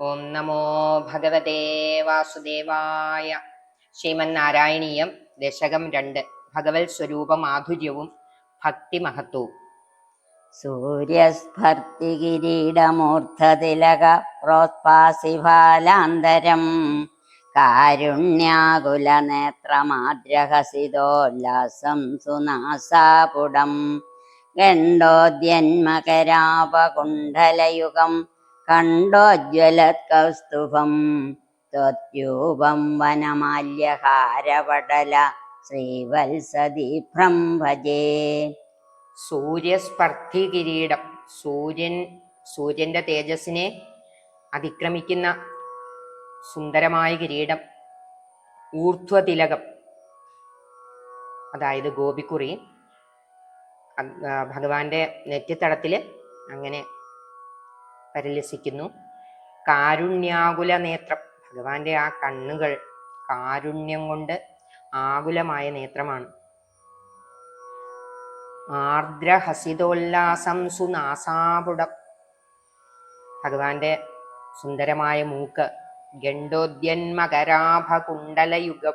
ഓം നമോ ഭഗവതേ വാസുദേവായ. ശ്രീമന്നാരായണീയം ദശകം രണ്ട്. ഭഗവത് സ്വരൂപ മാധുര്യവും ഭക്തിമഹത്വവും. സൂര്യസ്ഫർത്തികിരീടമൂർധതിലക പ്രോത്പാസിഫാലാന്തരം കാരുണ്യാകുലനേത്രമാദ്രഹസിതോല്ലാസം സുനാസാപുടം. ഗണ്ഡോദ്യന്മകരാപകുണ്ഡലയുഗം കണ്ടോജ്വലത്കൗസ്തുഭം ത്വദ്രൂപം വനമാല്യഹാരവടല ശ്രീവത്സദീഭ്രം ഭജേ. സൂര്യസ്പർദ്ധി കിരീടം സൂര്യൻ സൂര്യന്റെ തേജസ്സിനെ അതിക്രമിക്കുന്ന സുന്ദരമായ കിരീടം. ഊർധ്വതിലകം. അതായത് ഗോപിക്കുറി ഭഗവാന്റെ നെറ്റിത്തടത്തിൽ അങ്ങനെ പരിലസിക്കുന്നു. കാരുണ്യാകുല നേത്രം. ഭഗവാന്റെ ആ കണ്ണുകൾ കാരുണ്യം കൊണ്ട് ആകുലമായ നേത്രമാണ്. ആർദ്രഹസിതോല്ലാസം സുനാസാപുടം. ഭഗവാന്റെ സുന്ദരമായ മൂക്ക് ഗണ്ഡോദ്യന്മകരാഭകുണ്ടലയുഗം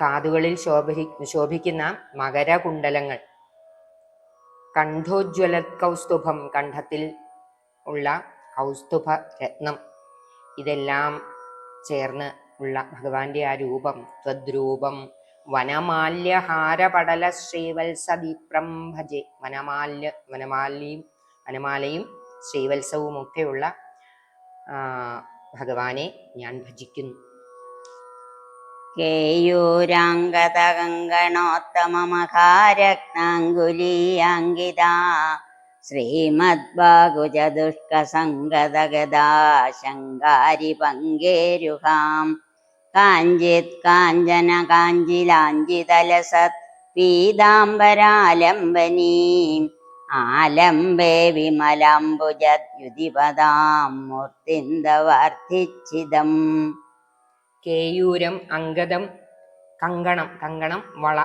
കാതുകളിൽ ശോഭി ശോഭിക്കുന്ന മകരകുണ്ടലങ്ങൾ കണ്ഠോജ്വല കൗസ്തുഭം കണ്ഠത്തിൽ ഉള്ള കൗസ്തുഭ രത്നം. ഇതെല്ലാം ചേർന്ന് ഉള്ള ഭഗവാന്റെ ആ രൂപം ത്വദ്രൂപം വനമാല്യഹാരപടല ശ്രീവത്സദീപ്രം ഭജെ വനമാല്യ വനമാലിയും വനമാലയും ശ്രീവത്സവും ഒക്കെയുള്ള ആ, ഭഗവാനെ ഞാൻ ഭജിക്കുന്നു. കേയൂരാംഗതകങ്കണോത്തമമഹാരത്നാങ്കുലീയാങ്കിത ശ്രീമദ്ബാഹുചതുഷ്കസംഗതഗദാശങ്കാരി പങ്കേരുഹാം കാഞ്ചിത് കാഞ്ചന കാഞ്ചിലാഞ്ചിതലസത് പീതാംബരാലംബനീം. ആലംബേ വിമലാംബുജദ്യുതിപദാം മൂർത്തിന്ദവർദ്ധിച്ചിതം. കേയൂരം അങ്കദം കങ്കണം കങ്കണം വള.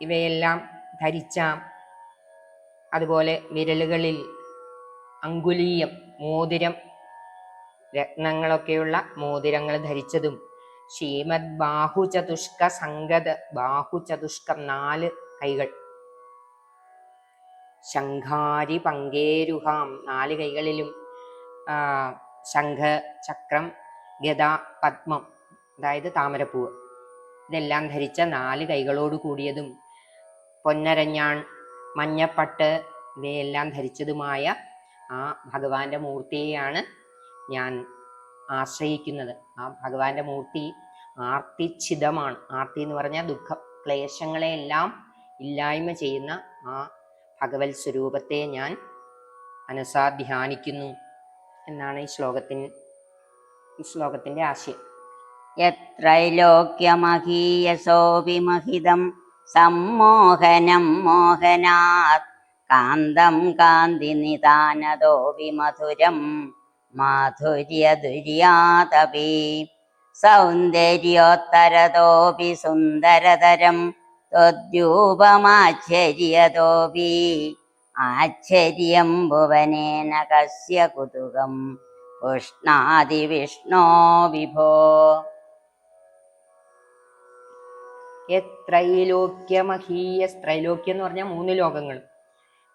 ഇവയെല്ലാം ധരിച്ച. അതുപോലെ വിരലുകളിൽ അങ്കുലീയം മോതിരം രത്നങ്ങളൊക്കെയുള്ള മോതിരങ്ങൾ ധരിച്ചതും. ശ്രീമദ് ബാഹുചതുഷ്ക സംഗത ബാഹുചതുഷ്കം നാല് കൈകൾ. ശംഖാരി പങ്കേരുഹാം നാല് കൈകളിലും ശംഖ ചക്രം ഗദ പത്മം അതായത് താമരപ്പൂവ്. ഇതെല്ലാം ധരിച്ച നാല് കൈകളോട് കൂടിയതും പൊന്നരഞ്ഞാൺ മഞ്ഞപ്പട്ട് ഇവയെല്ലാം ധരിച്ചതുമായ ആ ഭഗവാന്റെ മൂർത്തിയെയാണ് ഞാൻ ആശ്രയിക്കുന്നത്. ആ ഭഗവാന്റെ മൂർത്തി ആർത്തിച്ഛിതമാണ്. ആർത്തി എന്ന് പറഞ്ഞാൽ ദുഃഖ ക്ലേശങ്ങളെയെല്ലാം ഇല്ലായ്മ ചെയ്യുന്ന ആ ഭഗവത് സ്വരൂപത്തെ ഞാൻ മനസാ ധ്യാനിക്കുന്നു എന്നാണ് ഈ ശ്ലോകത്തിൻ ഈ ശ്ലോകത്തിന്റെ ആശയം. യത്രൈലോക്യമഹീയസോപിമഹിതം സമ്മോഹനം മോഹനാത് കാന്തം കാന്തി നിതാനതോ വിമധുരം മാധുര്യദുര്യാതപി സൗന്ദര്യോത്തരതോപി സുന്ദരതരം ത്വദ്യൂപമാശ്ചര്യതോപി ആശ്ചര്യം ഭുവനേന കസ്യ കുതുകം ഉഷ്ണാതി വിഷ്ണോ വിഭോ. ത്രൈലോക്യമഹീയ ത്രൈലോക്യം എന്ന് പറഞ്ഞാൽ മൂന്ന് ലോകങ്ങൾ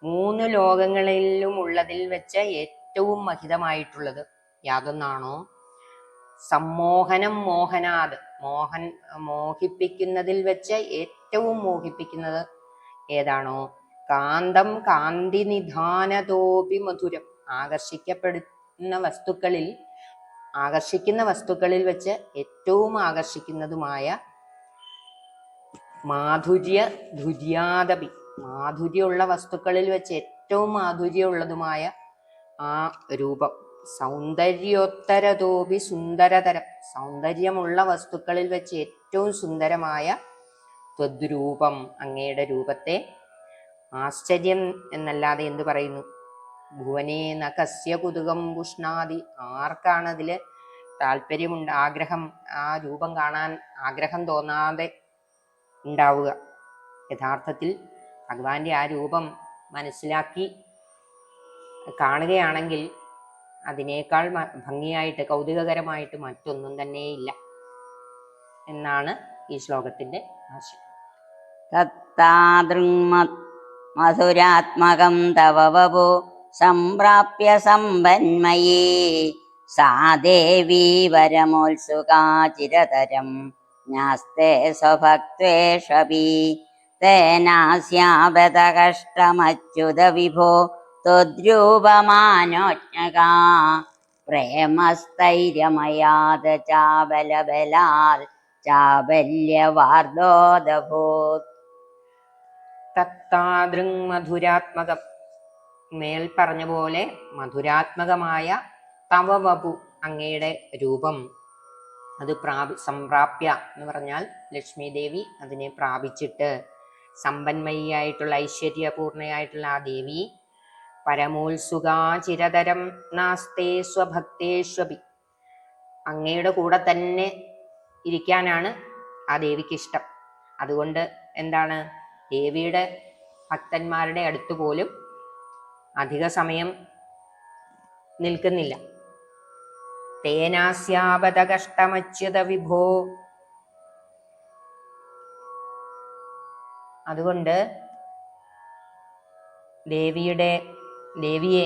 മൂന്ന് ലോകങ്ങളിലും ഉള്ളതിൽ വെച്ച ഏറ്റവും മഹിതമായിട്ടുള്ളത് യാതൊന്നാണോ? സമ്മോഹനം മോഹനാത് മോഹൻ മോഹിപ്പിക്കുന്നതിൽ വെച്ച് ഏറ്റവും മോഹിപ്പിക്കുന്നത് ഏതാണോ? കാന്തം കാന്തി നിധാനതോപി മധുരം ആകർഷിക്കപ്പെടുന്ന വസ്തുക്കളിൽ ആകർഷിക്കുന്ന വസ്തുക്കളിൽ വെച്ച് ഏറ്റവും ആകർഷിക്കുന്നതുമായ മാധുര്യ ധുര്യാദപി മാധുര്യമുള്ള വസ്തുക്കളിൽ വെച്ച് ഏറ്റവും മാധുര്യമുള്ളതുമായ ആ രൂപം. സൗന്ദര്യോത്തരതോപി സുന്ദരതരം. സൗന്ദര്യമുള്ള വസ്തുക്കളിൽ വെച്ച് ഏറ്റവും സുന്ദരമായ ത്വദ്രൂപം അങ്ങയുടെ രൂപത്തെ ആശ്ചര്യം എന്നല്ലാതെ എന്ത് പറയുന്നു? ഭുവനേ നകസ്യ കുതുകം പുഷ്ണാദി ആർക്കാണ് അതിൽ താല്പര്യമുണ്ട് ആഗ്രഹം? ആ രൂപം കാണാൻ ആഗ്രഹം തോന്നാതെ ഉണ്ടാവുക. യഥാർത്ഥത്തിൽ ഭഗവാന്റെ ആ രൂപം മനസ്സിലാക്കി കാണുകയാണെങ്കിൽ അതിനേക്കാൾ ഭംഗിയായിട്ട് കൗതുകകരമായിട്ട് മറ്റൊന്നും തന്നെയില്ല എന്നാണ് ഈ ശ്ലോകത്തിന്റെ ആശയം. തത്താദൃങ്മ മധുരാത്മകം തവ വപു. സംപ്രാപ്യ സമ്പന്മയേ. സാ ദേവീ വരമോത്സുകാ ചിരതരം. ജ്ഞാസ്തേ സ്വഭക്ത്വേഷപി തേനാസ്യാപത കഷ്ടമച്യുത വിഭോ ത്വദ്രൂപമാനോജ്ഞകാ. പ്രേമസ്ഥൈര്യമയാത ചാബലബലാൽ ചാബല്യവാർദോദഭൂത് തത്താദൃങ് മധുരാത്മകം മേൽ പറഞ്ഞ പോലെ മധുരാത്മകമായ തവ അങ്ങയുടെ രൂപം. അത് പ്രാപി സംപ്രാപ്യ എന്ന് പറഞ്ഞാൽ ലക്ഷ്മി ദേവി അതിനെ പ്രാപിച്ചിട്ട്. സമ്പന്മയിയായിട്ടുള്ള ഐശ്വര്യപൂർണയായിട്ടുള്ള ആ ദേവി പരമോത്സുകാ ചിരതരം നാസ്തേ സ്വഭക്തേഷ്വപി. അങ്ങയുടെ കൂടെ തന്നെ ഇരിക്കാനാണ് ആ ദേവിക്ക് ഇഷ്ടം അതുകൊണ്ട് എന്താണ്? ദേവിയുടെ ഭക്തന്മാരുടെ അടുത്ത് പോലും അധിക സമയം നിൽക്കുന്നില്ല. തേനാസ്യാപത കഷ്ടമച്യുത വിഭോ. അതുകൊണ്ട് ദേവിയുടെ ദേവിയെ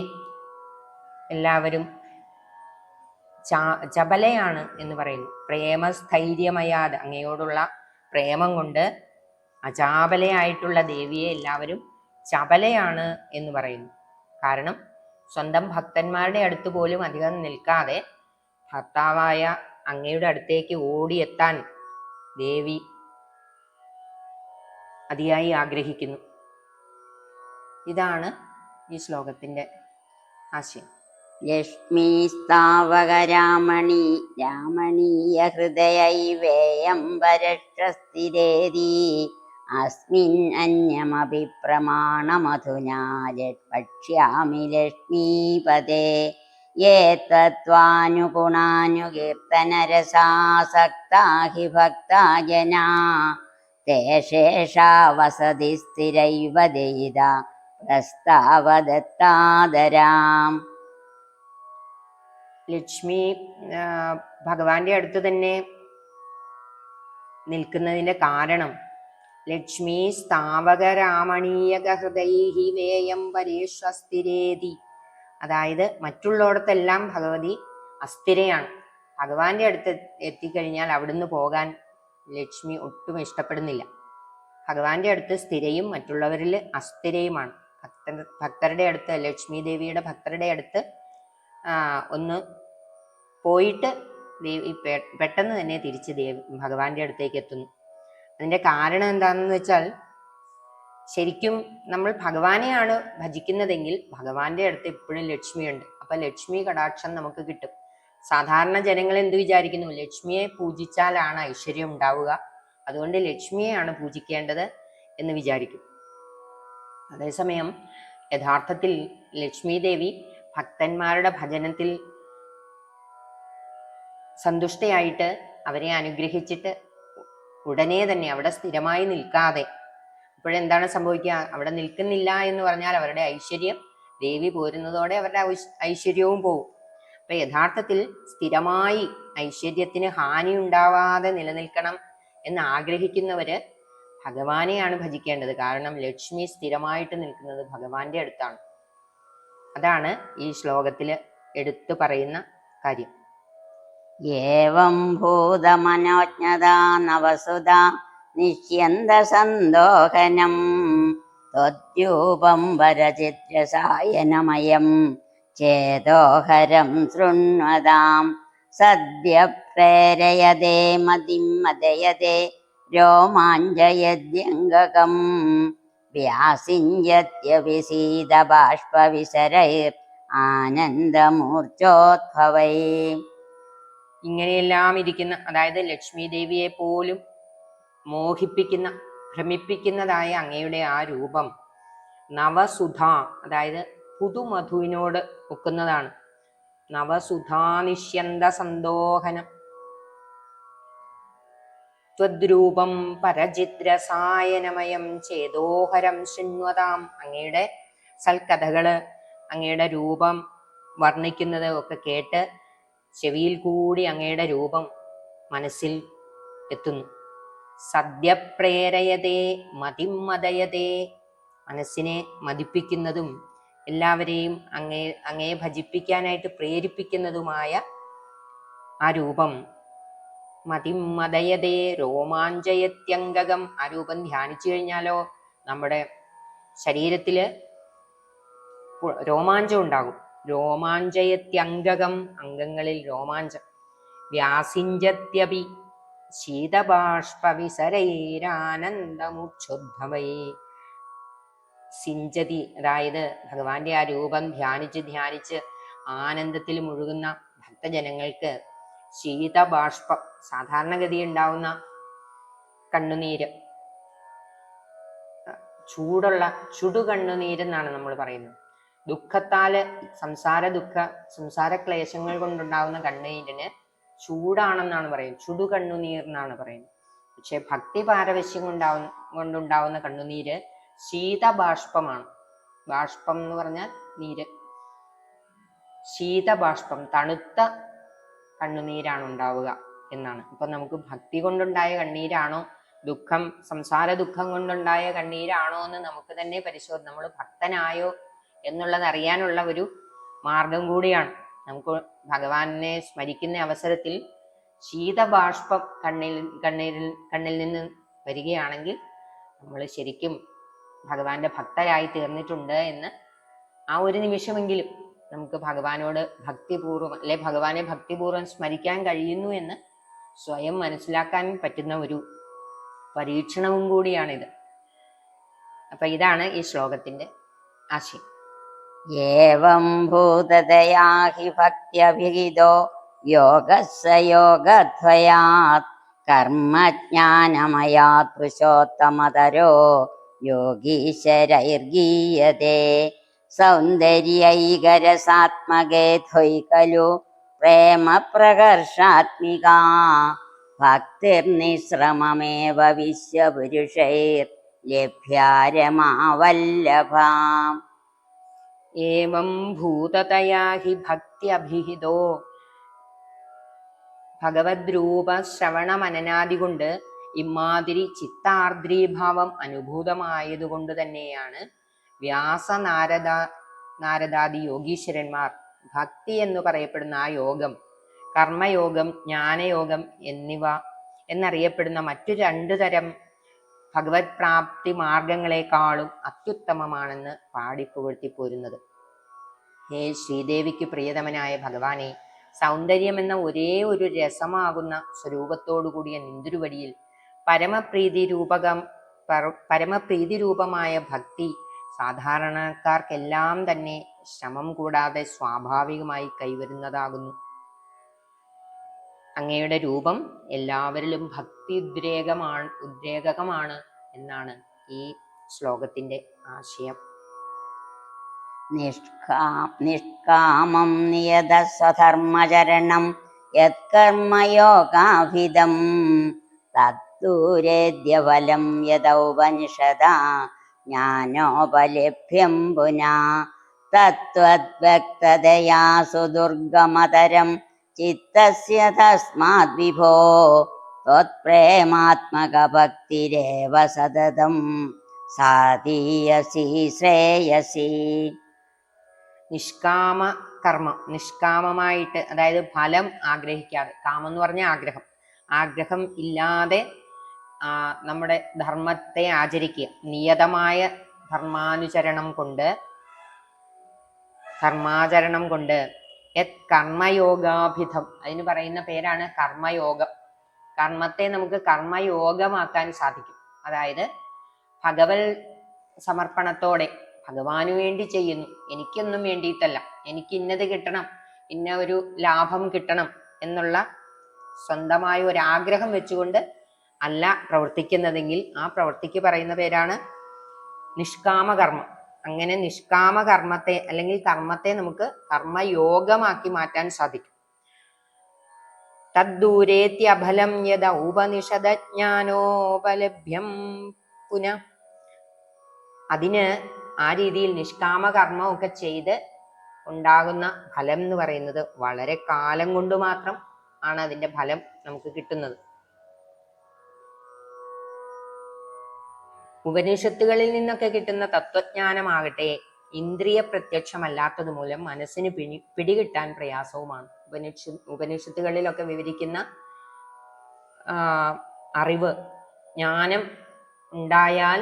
എല്ലാവരും ചപലയാണ് എന്ന് പറയുന്നു. പ്രേമസ്ഥൈര്യമയാത് അങ്ങയോടുള്ള പ്രേമം കൊണ്ട് അചാപലയായിട്ടുള്ള ദേവിയെ എല്ലാവരും ചപലയാണ് എന്ന് പറയുന്നു. കാരണം സ്വന്തം ഭക്തന്മാരുടെ അടുത്ത് പോലും അധികം നിൽക്കാതെ ഭർത്താവായ അങ്ങയുടെ അടുത്തേക്ക് ഓടിയെത്താൻ ദേവി അതിയായി ആഗ്രഹിക്കുന്നു. ഇതാണ് ഈ ശ്ലോകത്തിന്റെ ആശയം. ലക്ഷ്മീസ്താവകരാമണി രാമണീയ ഹൃദയൈവേയം വരക്ഷസ്ഥിരേതി അസ്മിൻ അന്യമപി പ്രമാണമധുനാ വക്ഷ്യാമി ലക്ഷ്മീപദേ യേ തത്വാനുഗുണാനുകീർത്തനരസാസക്താ ഹി ഭക്താ ജനാ വസതി സ്ഥിരൈവ ദയിത ലക്ഷ്മി ഭഗവാന്റെ അടുത്ത് തന്നെ നിൽക്കുന്നതിന്റെ കാരണം ലക്ഷ്മി പരേഷ്വസ്ഥിരേതി. അതായത് മറ്റുള്ളവടത്തെല്ലാം ഭഗവതി അസ്ഥിരയാണ്. ഭഗവാന്റെ അടുത്ത് എത്തിക്കഴിഞ്ഞാൽ അവിടുന്ന് പോകാൻ ലക്ഷ്മി ഒട്ടും ഇഷ്ടപ്പെടുന്നില്ല. ഭഗവാന്റെ അടുത്ത് സ്ഥിരയും മറ്റുള്ളവരിൽ അസ്ഥിരയുമാണ്. ഭക്തർ ഭക്തരുടെ അടുത്ത് ലക്ഷ്മി ദേവിയുടെ ഭക്തരുടെ അടുത്ത് ഒന്ന് പോയിട്ട് ദേവി പെട്ടെന്ന് തന്നെ തിരിച്ച് ദേവി ഭഗവാന്റെ അടുത്തേക്ക് എത്തുന്നു. അതിന്റെ കാരണം എന്താണെന്ന് വെച്ചാൽ ശരിക്കും നമ്മൾ ഭഗവാനെയാണ് ഭജിക്കുന്നതെങ്കിൽ ഭഗവാന്റെ അടുത്ത് എപ്പോഴും ലക്ഷ്മിയുണ്ട്. അപ്പൊ ലക്ഷ്മി കടാക്ഷം നമുക്ക് കിട്ടും. സാധാരണ ജനങ്ങൾ എന്ത് വിചാരിക്കുന്നു? ലക്ഷ്മിയെ പൂജിച്ചാലാണ് ഐശ്വര്യം ഉണ്ടാവുക. അതുകൊണ്ട് ലക്ഷ്മിയെയാണ് പൂജിക്കേണ്ടത് എന്ന് വിചാരിക്കും. അതേസമയം യഥാർത്ഥത്തിൽ ലക്ഷ്മി ദേവി ഭക്തന്മാരുടെ ഭജനത്തിൽ സന്തുഷ്ടയായിട്ട് അവരെ അനുഗ്രഹിച്ചിട്ട് ഉടനെ തന്നെ അവിടെ സ്ഥിരമായി നിൽക്കാതെ. അപ്പോഴെന്താണ് സംഭവിക്കുക? അവിടെ നിൽക്കുന്നില്ല എന്ന് പറഞ്ഞാൽ അവരുടെ ഐശ്വര്യം ദേവി പോരുന്നതോടെ അവരുടെ ഐശ്വര്യവും പോകും അപ്പൊ യഥാർത്ഥത്തിൽ സ്ഥിരമായി ഐശ്വര്യത്തിന് ഹാനി ഉണ്ടാവാതെ നിലനിൽക്കണം എന്ന് ആഗ്രഹിക്കുന്നവര് ഭഗവാനെയാണ് ഭജിക്കേണ്ടത്. കാരണം ലക്ഷ്മി സ്ഥിരമായിട്ട് നിൽക്കുന്നത് ഭഗവാന്റെ അടുത്താണ്. അതാണ് ഈ ശ്ലോകത്തിൽ എടുത്തു പറയുന്ന കാര്യം. ഏവം ഭൂതമനോജ്ഞതാ നവസുത നിഷ്യന്തസന്തോഹനം ത്വദ്രൂപം വരചിത്രസായനമയം. ചേതോഹരം ശൃണ്വതാം. സദ്യ പ്രേരയതേ മതിം മതയതേ രോമാഞ്ചയദ്യംഗകം വ്യാസിഞ്ചത്യവിസീത ബാഷ്പവിസരൈർ ആനന്ദമൂർച്ചോദ്ഭവൈ. ഇങ്ങനെയെല്ലാം ഇരിക്കുന്ന അതായത് ലക്ഷ്മി ദേവിയെ പോലും മോഹിപ്പിക്കുന്ന ഭ്രമിപ്പിക്കുന്നതായ അങ്ങയുടെ ആ രൂപം നവസുധ അതായത് പുതുമധുവിനോട് ഒക്കുന്നതാണ്. നവസുധാനിഷ്യന്ത സന്തോഹനം. ത്വദ്രൂപം പരചിദ്രസായനമയം ചേതോഹരം ശൃണ്വതാം. അങ്ങയുടെ സൽക്കഥകൾ അങ്ങയുടെ രൂപം വർണിക്കുന്നത് ഒക്കെ കേട്ട് ചെവിയിൽ കൂടി അങ്ങയുടെ രൂപം മനസ്സിൽ എത്തുന്നു. സദ്യപ്രേരയതേ മതിമതയതേ മനസ്സിനെ മതിപ്പിക്കുന്നതും എല്ലാവരെയും അങ്ങേ അങ്ങയെ ഭജിപ്പിക്കാനായിട്ട് പ്രേരിപ്പിക്കുന്നതുമായ ആ രൂപം മതിമതയതേ രോമാഞ്ചയത്യംഗകം ആ രൂപം ധ്യാനിച്ചു കഴിഞ്ഞാലോ നമ്മുടെ ശരീരത്തിൽ രോമാഞ്ചം ഉണ്ടാകും. രോമാഞ്ചയത്യംഗകം അംഗങ്ങളിൽ രോമാഞ്ചം. വ്യാസിഞ്ചത്യപി ശീതബാഷ്പവിസരൈരാനന്ദമുക്ഷോദ്ഭവൈ സിഞ്ചതി അതായത് ഭഗവാന്റെ ആ രൂപം ധ്യാനിച്ച് ധ്യാനിച്ച് ആനന്ദത്തിൽ മുഴുകുന്ന ഭക്തജനങ്ങൾക്ക് ശീതബാഷ്പം സാധാരണഗതി ഉണ്ടാവുന്ന കണ്ണുനീര്. ചൂടുള്ള ചുടു എന്നാണ് നമ്മൾ പറയുന്നത്. ദുഃഖത്താൽ സംസാര ദുഃഖ സംസാര ക്ലേശങ്ങൾ കൊണ്ടുണ്ടാകുന്ന കണ്ണുനീരിന് ചൂടാണെന്നാണ് പറയുന്നത്. ചുടു കണ്ണുനീർ എന്നാണ് പറയുന്നത്. പക്ഷെ ഭക്തി പാരവശ്യം കൊണ്ടാവുന്ന കൊണ്ടുണ്ടാവുന്ന കണ്ണുനീര് ശീതബാഷ്പമാണ്. ബാഷ്പം എന്ന് പറഞ്ഞാൽ നീര്. ശീതബാഷ്പം തണുത്ത കണ്ണുനീരാണ് ഉണ്ടാവുക എന്നാണ്. ഇപ്പൊ നമുക്ക് ഭക്തി കൊണ്ടുണ്ടായ കണ്ണീരാണോ ദുഃഖം സംസാര ദുഃഖം കൊണ്ടുണ്ടായ കണ്ണീരാണോ എന്ന് നമുക്ക് തന്നെ പരിശോധന നമ്മൾ ഭക്തനായോ എന്നുള്ളത് അറിയാനുള്ള ഒരു മാർഗം കൂടിയാണ്. നമുക്ക് ഭഗവാനെ സ്മരിക്കുന്ന അവസരത്തിൽ ശീതബാഷ്പം കണ്ണിൽ കണ്ണീരിൽ കണ്ണിൽ നിന്ന് വരികയാണെങ്കിൽ നമ്മൾ ശരിക്കും ഭഗവാന്റെ ഭക്തരായി തീർന്നിട്ടുണ്ട് എന്ന് ആ ഒരു നിമിഷമെങ്കിലും നമുക്ക് ഭഗവാനോട് ഭക്തിപൂർവം അല്ലെ ഭഗവാനെ ഭക്തിപൂർവം സ്മരിക്കാൻ കഴിയുന്നു എന്ന് സ്വയം മനസ്സിലാക്കാൻ പറ്റുന്ന ഒരു പരീക്ഷണവും കൂടിയാണിത്. അപ്പൊ ഇതാണ് ഈ ശ്ലോകത്തിന്റെ ആശയം. ഏവം ഭൂതതയാ ഹി ഭക്ത്യഭിഹിതോ യോഗസ്സ യോഗദ്വയാത്. കർമ്മജ്ഞാനമയാത് പുരുഷോത്തമതരോ യോഗീശരൈർഗീയതേ. സൗന്ദര്യൈകരസാത്മകേ ത്വയി ഖലു പ്രേമപ്രകർഷാത്മികാ ഭക്തിർനിശ്രമമേവ വിശ്വപുരുഷൈർ ലഭ്യാരമാവല്ലഭാം. ഏവം ഭൂതതയാ ഹി ഭക്തിയഭിഹിതോ ഭഗവദ്രൂപ ശ്രവണ മനനാദി കൊണ്ട് ഇമാതിരി ചിത്താർദ്രീഭാവം അനുഭൂതമായതുകൊണ്ട് തന്നെയാണ് വ്യാസനാരദ നാരദാദി യോഗീശ്വരന്മാർ ഭക്തി എന്ന് പറയപ്പെടുന്ന ആ യോഗം കർമ്മയോഗം ജ്ഞാനയോഗം എന്നിവ എന്നറിയപ്പെടുന്ന മറ്റു രണ്ടു തരം ഭഗവത് പ്രാപ്തി മാർഗങ്ങളെക്കാളും അത്യുത്തമമാണെന്ന് പാടിപ്പുകഴ്ത്തി പോരുന്നത് ഹേ ശ്രീദേവിക്ക് പ്രിയതമനായ ഭഗവാനെ സൗന്ദര്യം എന്ന ഒരേ ഒരു രസമാകുന്ന സ്വരൂപത്തോടു കൂടിയ നിന്തുരുവടിയിൽ പരമപ്രീതി രൂപകം പര- പരമപ്രീതി രൂപമായ ഭക്തി സാധാരണക്കാർക്കെല്ലാം തന്നെ ശ്രമം കൂടാതെ സ്വാഭാവികമായി കൈവരുന്നതാകുന്നു. അങ്ങയുടെ രൂപം എല്ലാവരിലും ഭക്തി ഉദ്രേകമാണ് ഉദ്രേകമാണ് എന്നാണ് ഈ ശ്ലോകത്തിന്റെ ആശയം. നിഷ്കാ നിഷ്കാമം നിയത സ്വധർമ്മചരണം യത്കർമ്മയോഗാഭിതം തദ്ദൂരേദ്യഫലം യദൗപനിഷദാ ജ്ഞാനോപലഭ്യം പുനാ തത്വദ്വക്തതയാ സുദുർഗമതരം ചിത്തസ്യ തസ്മാത് വിഭോ. ത്വത്പ്രേമാത്മകഭക്തിരേവ സതതം. സാധീയസി ശ്രേയസി. നിഷ്കാമ കർമ്മം. നിഷ്കാമമായിട്ട് അതായത് ഫലം ആഗ്രഹിക്കാതെ കാമം എന്ന് പറഞ്ഞ ആഗ്രഹം. ആഗ്രഹം ഇല്ലാതെ നമ്മുടെ ധർമ്മത്തെ ആചരിക്കുക. നിയതമായ ധർമാനുചരണം കൊണ്ട് കർമാചരണം കൊണ്ട് യത് കർമ്മയോഗാഭിധം. അതിന് പറയുന്ന പേരാണ് കർമ്മയോഗം. കർമ്മത്തെ നമുക്ക് കർമ്മയോഗമാക്കാൻ സാധിക്കും. അതായത് ഭഗവത് സമർപ്പണത്തോടെ ഭഗവാന് വേണ്ടി ചെയ്യുന്നു. എനിക്കൊന്നും വേണ്ടിയിട്ടല്ല. എനിക്ക് ഇന്നത് കിട്ടണം. ഇന്ന ഒരു ലാഭം കിട്ടണം എന്നുള്ള സ്വന്തമായ ഒരു ആഗ്രഹം വെച്ചുകൊണ്ട് അല്ല പ്രവർത്തിക്കുന്നതെങ്കിൽ ആ പ്രവൃത്തിക്ക് പറയുന്ന പേരാണ് നിഷ്കാമകർമ്മം. അങ്ങനെ നിഷ്കാമകർമ്മത്തെ അല്ലെങ്കിൽ കർമ്മത്തെ നമുക്ക് കർമ്മയോഗമാക്കി മാറ്റാൻ സാധിക്കും. തദ്ദൂരേത്യഫലം യഥ ഉപനിഷദജ്ഞാനോപലഭ്യം പുന. അതിന് ആ രീതിയിൽ നിഷ്കാമ കർമ്മമൊക്കെ ചെയ്ത് ഉണ്ടാകുന്ന ഫലം എന്ന് പറയുന്നത് വളരെ കാലം കൊണ്ട് മാത്രം ആണ് അതിന്റെ ഫലം നമുക്ക് കിട്ടുന്നത്. ഉപനിഷത്തുകളിൽ നിന്നൊക്കെ കിട്ടുന്ന തത്വജ്ഞാനമാകട്ടെ ഇന്ദ്രിയ പ്രത്യക്ഷമല്ലാത്തത് മൂലം മനസ്സിന് പിടി പിടികിട്ടാൻ പ്രയാസവുമാണ്. ഉപനിഷ ഉപനിഷത്തുകളിലൊക്കെ വിവരിക്കുന്ന അറിവ് ജ്ഞാനം ഉണ്ടായാൽ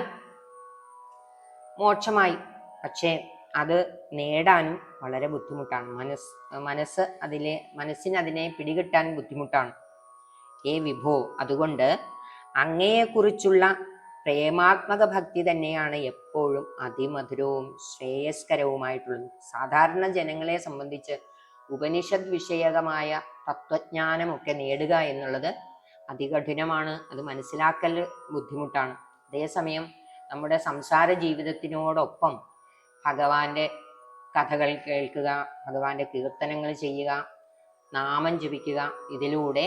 മോക്ഷമായി. പക്ഷേ അത് നേടാനും വളരെ ബുദ്ധിമുട്ടാണ്. മനസ്സ് മനസ്സ് അതിലെ മനസ്സിന് അതിനെ ബുദ്ധിമുട്ടാണ്. ഏ വിഭോ അതുകൊണ്ട് അങ്ങയെക്കുറിച്ചുള്ള പ്രേമാത്മക ഭക്തി തന്നെയാണ് എപ്പോഴും അതിമധുരവും ശ്രേയസ്കരവുമായിട്ടുള്ളത്. സാധാരണ ജനങ്ങളെ സംബന്ധിച്ച് ഉപനിഷത് വിഷയകമായ തത്വജ്ഞാനമൊക്കെ നേടുക എന്നുള്ളത് അതികഠിനമാണ്. അത് മനസ്സിലാക്കൽ ബുദ്ധിമുട്ടാണ്. അതേസമയം നമ്മുടെ സംസാര ജീവിതത്തിനോടൊപ്പം ഭഗവാന്റെ കഥകൾ കേൾക്കുക ഭഗവാന്റെ കീർത്തനങ്ങൾ ചെയ്യുക നാമം ജപിക്കുക ഇതിലൂടെ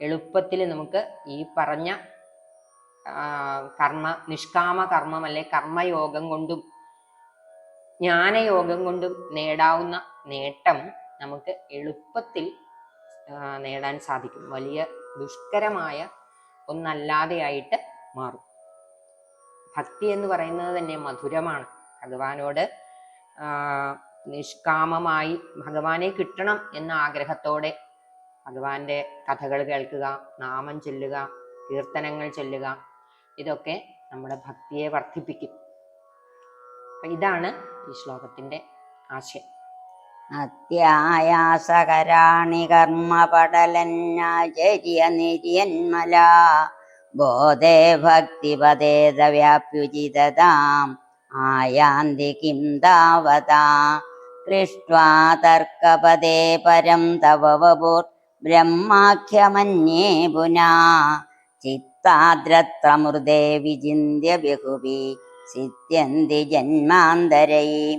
എളുപ്പത്തിൽ നമുക്ക് ഈ പറഞ്ഞ കർമ്മ നിഷ്കാമ കർമ്മം അല്ലെ കർമ്മയോഗം കൊണ്ടും ജ്ഞാനയോഗം കൊണ്ടും നേടാവുന്ന നേട്ടം നമുക്ക് എളുപ്പത്തിൽ നേടാൻ സാധിക്കും. വലിയ ദുഷ്കരമായ ഒന്നല്ലാതെയായിട്ട് മാറും. ഭക്തി എന്ന് പറയുന്നത് തന്നെ മധുരമാണ്. ഭഗവാനോട് നിഷ്കാമമായി ഭഗവാനെ കിട്ടണം എന്ന ആഗ്രഹത്തോടെ ഭഗവാന്റെ കഥകൾ കേൾക്കുക നാമം ചൊല്ലുക കീർത്തനങ്ങൾ ചൊല്ലുക ഇതൊക്കെ നമ്മുടെ ഭക്തിയെ വർദ്ധിപ്പിക്കും. ഇതാണ് ഈ ശ്ലോകത്തിന്റെ ആശയം. അത്യായാസകരാണി കർമ്മപടലന്നാചര്യ നിര്യന്മല. ബോധേ ഭക്തിപദേത വ്യാപ്യുചിതതാം ആയാന്തി കിം താവതാ ദൃഷ്ട്വാ തർക്കപദേ പരം തവ വപുർ ബ്രഹ്മാഖ്യമന്യേ പുനാ. ചിത്താദ്രത്രമൃതേ വിചിന്യ ബഹുവി സിദ്ധ്യന്തി ജന്മാന്തരൈ.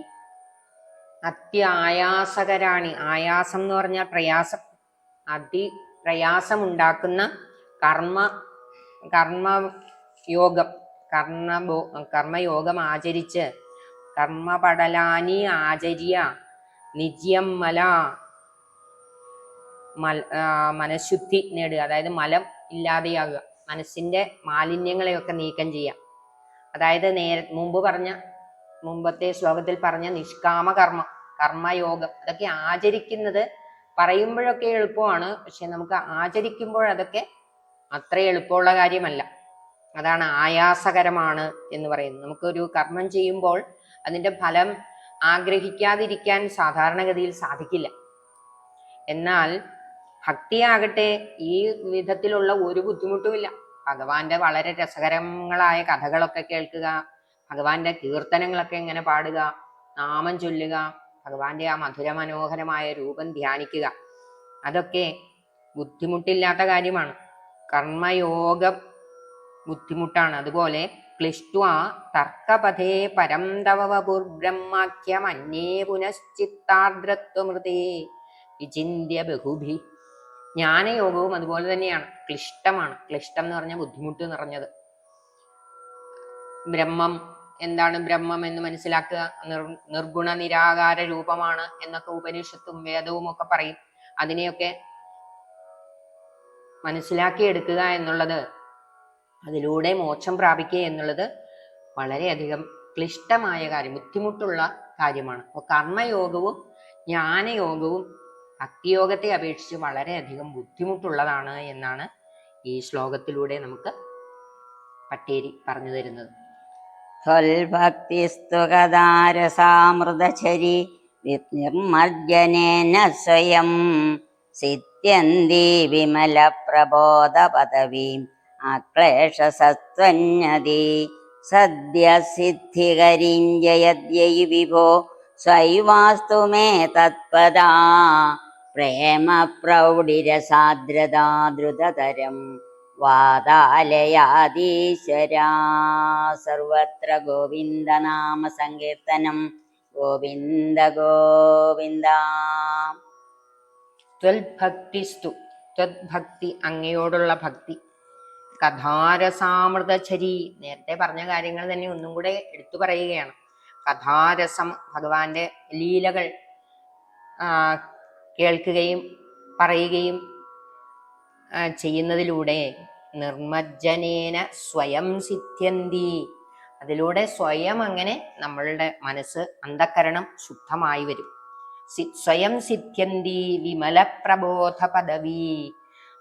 അത്യായാസകരാണി. ആയാസം എന്ന് പറഞ്ഞാൽ പ്രയാസം അതി പ്രയാസമുണ്ടാക്കുന്ന കർമ്മ കർമ്മയോഗം കർണ കർമ്മയോഗം ആചരിച്ച് കർമ്മപടലാനി ആചര്യ നിജ്യം മല മനഃശുദ്ധി നേടുക. അതായത് മലം ഇല്ലാതെയാകുക. മനസ്സിന്റെ മാലിന്യങ്ങളെയൊക്കെ നീക്കം ചെയ്യാം അതായത് നേരെ മുമ്പ് പറഞ്ഞ മുമ്പത്തെ ശ്ലോകത്തിൽ പറഞ്ഞ നിഷ്കാമ കർമ്മം കർമ്മയോഗം അതൊക്കെ ആചരിക്കുന്നത് പറയുമ്പോഴൊക്കെ എളുപ്പമാണ്. പക്ഷെ നമുക്ക് ആചരിക്കുമ്പോൾ അതൊക്കെ അത്ര എളുപ്പമുള്ള കാര്യമല്ല. അതാണ് ആയാസകരമാണ് എന്ന് പറയുന്നത്. നമുക്കൊരു കർമ്മം ചെയ്യുമ്പോൾ അതിന്റെ ഫലം ആഗ്രഹിക്കാതിരിക്കാൻ സാധാരണഗതിയിൽ സാധിക്കില്ല. എന്നാൽ ഭക്തിയാകട്ടെ ഈ വിധത്തിലുള്ള ഒരു ബുദ്ധിമുട്ടുമില്ല. ഭഗവാന്റെ വളരെ രസകരങ്ങളായ കഥകളൊക്കെ കേൾക്കുക ഭഗവാന്റെ കീർത്തനങ്ങളൊക്കെ എങ്ങനെ പാടുക നാമം ചൊല്ലുക ഭഗവാന്റെ ആ മധുര മനോഹരമായ രൂപം ധ്യാനിക്കുക അതൊക്കെ ബുദ്ധിമുട്ടില്ലാത്ത കാര്യമാണ്. കർമ്മയോഗം ബുദ്ധിമുട്ടാണ്. അതുപോലെ ക്ലിഷ്ട്വ പരം തവ വപുർബ്രഹ്മാഖ്യം അന്യേ പുനശ്ചിത്താർദ്രത്വമൃതേ. വിചിന്യ ബഹുഭി. ജ്ഞാനയോഗവും അതുപോലെ തന്നെയാണ്. ക്ലിഷ്ടമാണ്. ക്ലിഷ്ടം എന്ന് പറഞ്ഞാൽ ബുദ്ധിമുട്ട് നിറഞ്ഞത്. ബ്രഹ്മം എന്താണ് ബ്രഹ്മം എന്ന് മനസ്സിലാക്കുക? നിർ നിർഗുണ നിരാകാര രൂപമാണ് എന്നൊക്കെ ഉപനിഷത്തും വേദവും ഒക്കെ പറയും. അതിനെയൊക്കെ മനസ്സിലാക്കിയെടുക്കുക എന്നുള്ളത് അതിലൂടെ മോക്ഷം പ്രാപിക്കുക എന്നുള്ളത് വളരെയധികം ക്ലിഷ്ടമായ കാര്യം ബുദ്ധിമുട്ടുള്ള കാര്യമാണ്. അപ്പോൾ കർമ്മയോഗവും ജ്ഞാനയോഗവും ഭക്തിയോഗത്തെ അപേക്ഷിച്ച് വളരെയധികം ബുദ്ധിമുട്ടുള്ളതാണ് എന്നാണ് ഈ ശ്ലോകത്തിലൂടെ നമുക്ക് പട്ടേരി പറഞ്ഞു തരുന്നത്. സ്വയം സിദ്ധ്യന്തി വിമല പ്രബോധ പദവീം? അക്ലേശസത്വന്യതി സദ്യ സിദ്ധികരിഞ്ജയദ്യൈ വിഭോ. സ്വൈവാസ്തു മേ തത്പദാ. പ്രേമ പ്രൗഢിരസാദ്രതാദ്രുതതരം വാതാലയാദീശ്വരാ. സർവത്ര ഗോവിന്ദനാമ ഗോവിന്ദ ഗോവിന്ദ. ത്വൽഭക്തിസ്തു. ത്വത്ഭക്തി അങ്ങയോടുള്ള ഭക്തി. കഥാരസാമൃതചരി. നേരത്തെ പറഞ്ഞ കാര്യങ്ങൾ തന്നെ ഒന്നും കൂടെ എടുത്തു പറയുകയാണ്. കഥാരസം ഭഗവാന്റെ ലീലകൾ കേൾക്കുകയും പറയുകയും ചെയ്യുന്നതിലൂടെ നിർമ്മജ്ജനേന സ്വയം സിദ്ധ്യന്തി. അതിലൂടെ സ്വയം അങ്ങനെ നമ്മളുടെ മനസ്സ് അന്ധക്കരണം ശുദ്ധമായി വരും. സ്വയം സിദ്ധ്യന്തി വിമല പ്രബോധ പദവി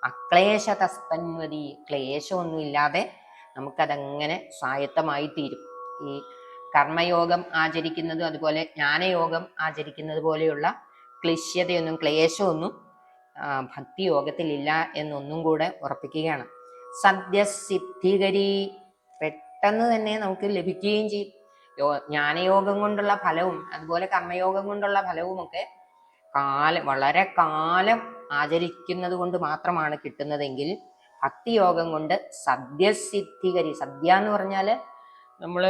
അക്ലേശതസ്തന്വതി ക്ലേശമൊന്നുമില്ലാതെ നമുക്കതങ്ങനെ സ്വായത്തമായി തീരും. ഈ കർമ്മയോഗം ആചരിക്കുന്നതും അതുപോലെ ജ്ഞാനയോഗം ആചരിക്കുന്നത് പോലെയുള്ള ക്ലിശ്യതയൊന്നും ക്ലേശമൊന്നും ഭക്തി ഭക്തിയോഗത്തിലില്ല എന്നൊന്നും കൂടെ ഉറപ്പിക്കുകയാണ്. സദ്യസിദ്ധികരി. പെട്ടെന്ന് തന്നെ നമുക്ക് ലഭിക്കുകയും ചെയ്യും. യോ ജ്ഞാനയോഗം കൊണ്ടുള്ള ഫലവും അതുപോലെ കർമ്മയോഗം കൊണ്ടുള്ള ഫലവുമൊക്കെ കാലം വളരെ കാലം ആചരിക്കുന്നത് കൊണ്ട് മാത്രമാണ് കിട്ടുന്നതെങ്കിൽ ഭക്തിയോഗം കൊണ്ട് സദ്യസിദ്ധികരി സദ്യ എന്ന് പറഞ്ഞാൽ നമ്മൾ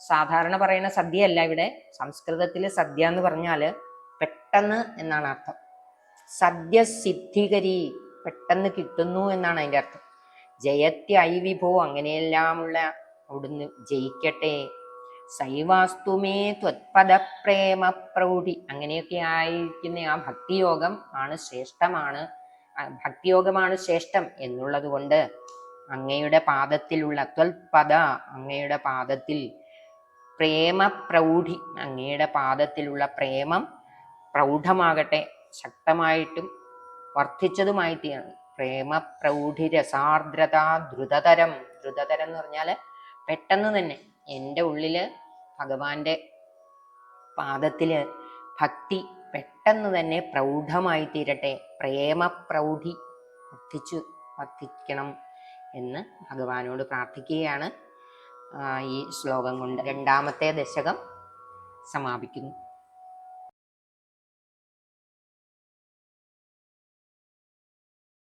സാധാരണ പറയുന്ന സദ്യയല്ല ഇവിടെ സംസ്കൃതത്തിൽ സദ്യ എന്ന് പറഞ്ഞാൽ പെട്ടെന്ന് എന്നാണ് അർത്ഥം. സദ്യസിദ്ധികരി പെട്ടെന്ന് കിട്ടുന്നു എന്നാണ് അതിന്റെ അർത്ഥം. ജയത്യൈവിഭോ വിഭോ അങ്ങനെയെല്ലാമുള്ള അവിടുന്ന് ജയിക്കട്ടെ സൈവാസ്തുമേ ത്വത്പദ പ്രേമ പ്രൗഢി അങ്ങനെയൊക്കെ ആയിരിക്കുന്ന ആ ഭക്തിയോഗം ആണ് ശ്രേഷ്ഠമാണ്. ഭക്തിയോഗമാണ് ശ്രേഷ്ഠം എന്നുള്ളത് കൊണ്ട് അങ്ങയുടെ പാദത്തിലുള്ള ത്വൽപദ അങ്ങയുടെ പാദത്തിൽ പ്രേമ പ്രൗഢി അങ്ങയുടെ പാദത്തിലുള്ള പ്രേമം പ്രൗഢമാകട്ടെ ശക്തമായിട്ടും വർദ്ധിച്ചതുമായി തീരണം. പ്രേമ പ്രൗഢി രസാർദ്രത ദ്രുതതരം. ദ്രുതതരം എന്ന് പറഞ്ഞാൽ പെട്ടെന്ന് തന്നെ എന്റെ ഉള്ളിൽ ഭഗവാന്റെ പാദത്തിൽ ഭക്തി പെട്ടെന്ന് തന്നെ പ്രൗഢമായി തീരട്ടെ. പ്രേമ പ്രൗഢി വർദ്ധിച്ചു വർദ്ധിക്കണം എന്ന് ഭഗവാനോട് പ്രാർത്ഥിക്കുകയാണ്. ഈ ശ്ലോകം കൊണ്ട് രണ്ടാമത്തെ ദശകം സമാപിക്കുന്നു.